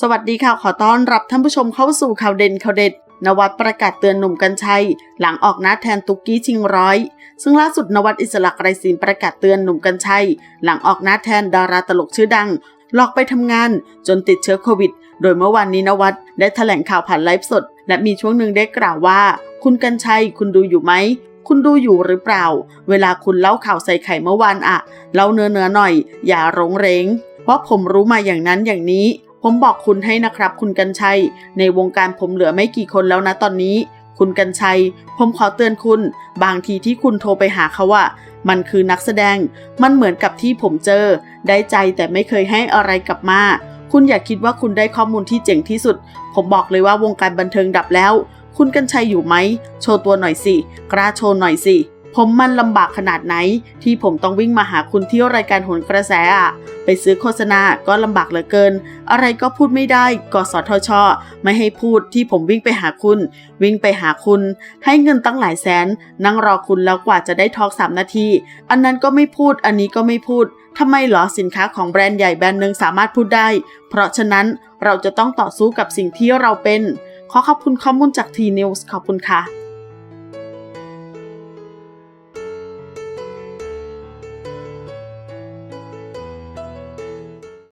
สวัสดีค่ะ ขอต้อนรับท่านผู้ชมเข้าสู่ข่าวเด่นข่าวเด็ด นวัดประกาศเตือนหนุ่มกัญชัย หลังออกหน้าแทนตุกกี้ชิงร้อย ซึ่งล่าสุดนวัดอิสระไกรศิลป์ประกาศเตือนหนุ่มกัญชัย หลังออกหน้าแทนดาราตลกชื่อดัง หลอกไปทำงานจนติดเชื้อโควิด โดยเมื่อวานนี้นวัดได้แถลงข่าวผ่านไลฟ์สด และมีช่วงหนึ่งได้กล่าวว่า คุณกัญชัยคุณดูอยู่ไหมคุณดูอยู่หรือเปล่า เวลาคุณเล่าข่าวใส่ไข่เมื่อวานอะเล่าเนื้อเนื้อๆหน่อย อย่าหรงเหรงเพราะผมรู้มาอย่างนั้นอย่างนี้ ผมบอกคุณให้นะครับ คุณกัญชัย ในวงการผมเหลือไม่กี่คนแล้วนะตอนนี้ คุณกัญชัย ผมขอเตือนคุณ บางทีที่คุณโทรไปหาเขาว่า มันคือนักแสดง มันเหมือนกับที่ผมเจอ ได้ใจแต่ไม่เคยให้อะไรกลับมาคุณอย่าคิดว่าคุณได้ข้อมูลที่เจ๋งที่สุด ผมบอกเลยว่าวงการบันเทิงดับแล้ว คุณกัญชัยอยู่ไหม โชว์ตัวหน่อยสิ กล้าโชว์หน่อยสิ ผมมันลำบากขนาดไหน ที่ผมต้องวิ่งมาหาคุณที่รายการโหนกระแสอะไปซื้อโฆษณาก็ลำบากเหลือเกิน อะไรก็พูดไม่ได้กสทช ไม่ให้พูดที่ผมวิ่งไปหาคุณ วิ่งไปหาคุณ ให้เงินตั้งหลายแสน นั่งรอคุณแล้วกว่าจะได้ทอกสามนาที อันนั้นก็ไม่พูดอันนี้ก็ไม่พูดทำไมเหรอสินค้าของแบรนด์ใหญ่แบรนด์หนึ่งสามารถพูดได้ เพราะฉะนั้นเราจะต้องต่อสู้กับสิ่งที่เราเป็น ขอขอบคุณข้อมูลจากทีนิวส์ขอบคุณค่ะ